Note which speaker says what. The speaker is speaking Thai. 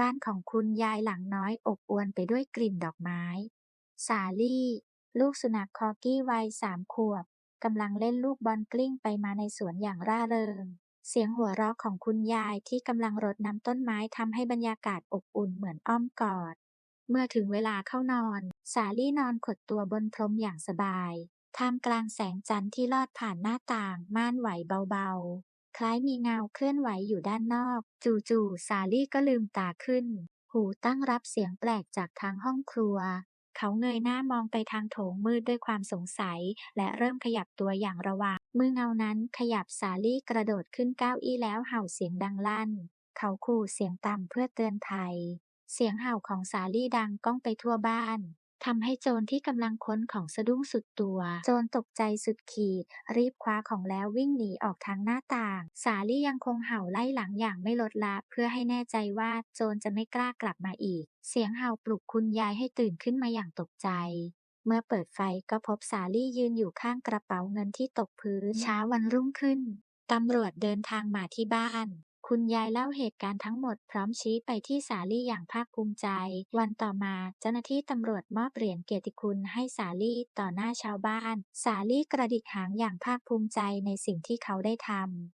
Speaker 1: บ้านของคุณยายหลังน้อยอบอวลไปด้วยกลิ่นดอกไม้ สาลี่ ลูกสุนัขคอกี้วัยสามขวบกำลังเล่นลูกบอลกลิ้งไปมาในสวนอย่างร่าเริง เสียงหัวเราะของคุณยายที่กำลังรดน้ำต้นไม้ทำให้บรรยากาศอบอุ่นเหมือนอ้อมกอด เมื่อถึงเวลาเข้านอน สาลี่นอนขดตัวบนพรมอย่างสบาย ท่ามกลางแสงจันทร์ที่ลอดผ่านหน้าต่างม่านไหวเบา คล้ายมีเงาเคลื่อนไหวอยู่ด้านนอก จู่ๆสาลี่ก็ลืมตาขึ้น หูตั้งรับเสียงแปลกจากทางห้องครัว เขาเงยหน้ามองไปทางโถงมืดด้วยความสงสัย และเริ่มขยับตัวอย่างระวังเมื่อเงานั้นขยับสาลี่กระโดดขึ้นเก้าอี้แล้วเห่าเสียงดังลั่น เขาขู่เสียงต่ำเพื่อเตือนภัยเสียงเห่าของสาลี่ดังก้องไปทั่วบ้าน ทำให้โจรที่กำลังค้นของสะดุ้งสุดตัว โจรตกใจสุดขีด รีบคว้าของแล้ววิ่งหนีออกทางหน้าต่าง สาลี่ยังคงเห่าไล่หลังอย่างไม่ลดละเพื่อให้แน่ใจว่าโจรจะไม่กล้ากลับมาอีก เสียงเห่าปลุกคุณยายให้ตื่นขึ้นมาอย่างตกใจเมื่อเปิดไฟก็พบสาลี่ยืนอยู่ข้างกระเป๋าเงินที่ตกพื้นเช้าวันรุ่งขึ้น ตำรวจเดินทางมาที่บ้าน คุณยายเล่าเหตุการณ์ทั้งหมดพร้อมชี้ไปที่สาลี่อย่างภาคภูมิใจ วันต่อมาเจ้าหน้าที่ตำรวจมอบเหรียญเกียรติคุณให้สาลี่ต่อหน้าชาวบ้าน สาลี่กระดิกหางอย่างภาคภูมิใจในสิ่งที่เขาได้ทำ